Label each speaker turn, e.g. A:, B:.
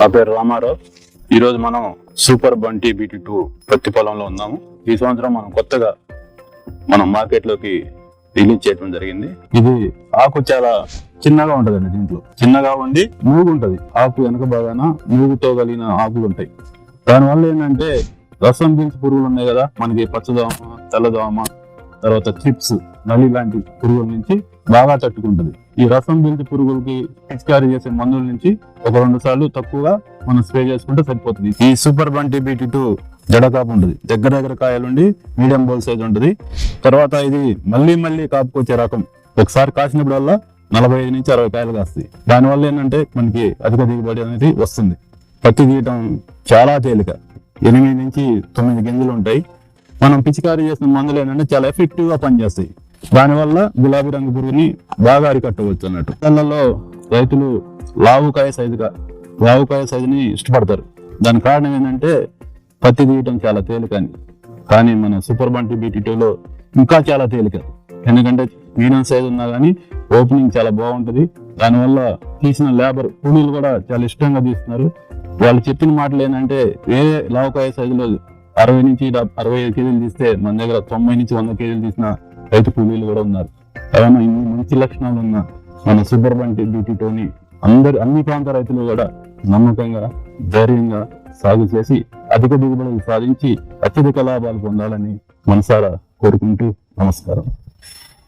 A: నా పేరు రామారావు. ఈరోజు మనం సూపర్ బంటి బీటీ టూ పత్తి పొలంలో ఉన్నాము. ఈ సంవత్సరం మనం కొత్తగా మనం మార్కెట్లోకి రిలీజ్ చేయడం జరిగింది. ఇది ఆకు చాలా చిన్నగా ఉంటదండి దీంట్లో. చిన్నగా ఉండి మూగు ఉంటది. ఆకు వెనక బాగాన మూగుతో కలిగిన ఆకులు ఉంటాయి. దానివల్ల ఏంటంటే రసం పీల్చి పురుగులు ఉన్నాయి కదా. మనకి పచ్చదోమ తెల్లదోమ తర్వాత చిప్స్ నల్లి లాంటి పురుగుల నుంచి బాగా తట్టుకుంటుంది. ఈ రసం పీల్చి పురుగులకి పిచికారీ చేసే మందుల నుంచి ఒక రెండు సార్లు తక్కువగా మనం స్ప్రే చేసుకుంటే సరిపోతుంది. ఈ సూపర్ బంటి బీటీ టూ జడ కాపు ఉంటుంది. దగ్గర దగ్గర కాయలుండి మీడియం బోల్ సైజ్ ఉంటుంది. తర్వాత ఇది మళ్ళీ మళ్ళీ కాపుకొచ్చే రకం. ఒకసారి కాసినప్పుడల్లా నలభై ఐదు నుంచి అరవై కాయలు కాస్తాయి. దానివల్ల ఏంటంటే మనకి అధిక దిగుబడి అనేది వస్తుంది. పత్తి తీయటం చాలా తేలిక. ఎనిమిది నుంచి తొమ్మిది గింజలు ఉంటాయి. మనం పిచికారీ చేసిన మందులు ఏంటంటే చాలా ఎఫెక్టివ్గా పనిచేస్తాయి. దానివల్ల గులాబీ రంగు పురుగుని బాగా అరికట్టవచ్చు అన్నట్టు. పిల్లల్లో రైతులు లావుకాయ సైజుగా లావుకాయ సైజుని ఇష్టపడతారు. దాని కారణం ఏంటంటే పత్తి తీయటం చాలా తేలిక అని కానీ మన సూపర్ బంటి బీటీటీలో ఇంకా చాలా తేలిక ఎందుకంటే మీడియం సైజ్ ఉన్నా కానీ ఓపెనింగ్ చాలా బాగుంటుంది. దానివల్ల తీసిన లేబర్ కూలీలు కూడా చాలా ఇష్టంగా తీస్తున్నారు. వాళ్ళు చెప్పిన మాటలు ఏంటంటే వేరే లావకాయ సైజులో అరవై నుంచి అరవై ఐదు కేజీలు తీస్తే మన దగ్గర తొంభై నుంచి వంద కేజీలు తీసిన రైతు కూలీలు కూడా ఉన్నారు. అలానే ఇన్ని మంచి లక్షణాలు ఉన్న మన సుబ్రహ్మణ్య బంటి అందరి టోని అందరు అన్ని ప్రాంత రైతులు కూడా నమ్మకంగా ధైర్యంగా సాగు చేసి అధిక దిగుబడులు సాధించి అత్యధిక లాభాలు పొందాలని మనసారా కోరుకుంటూ నమస్కారం.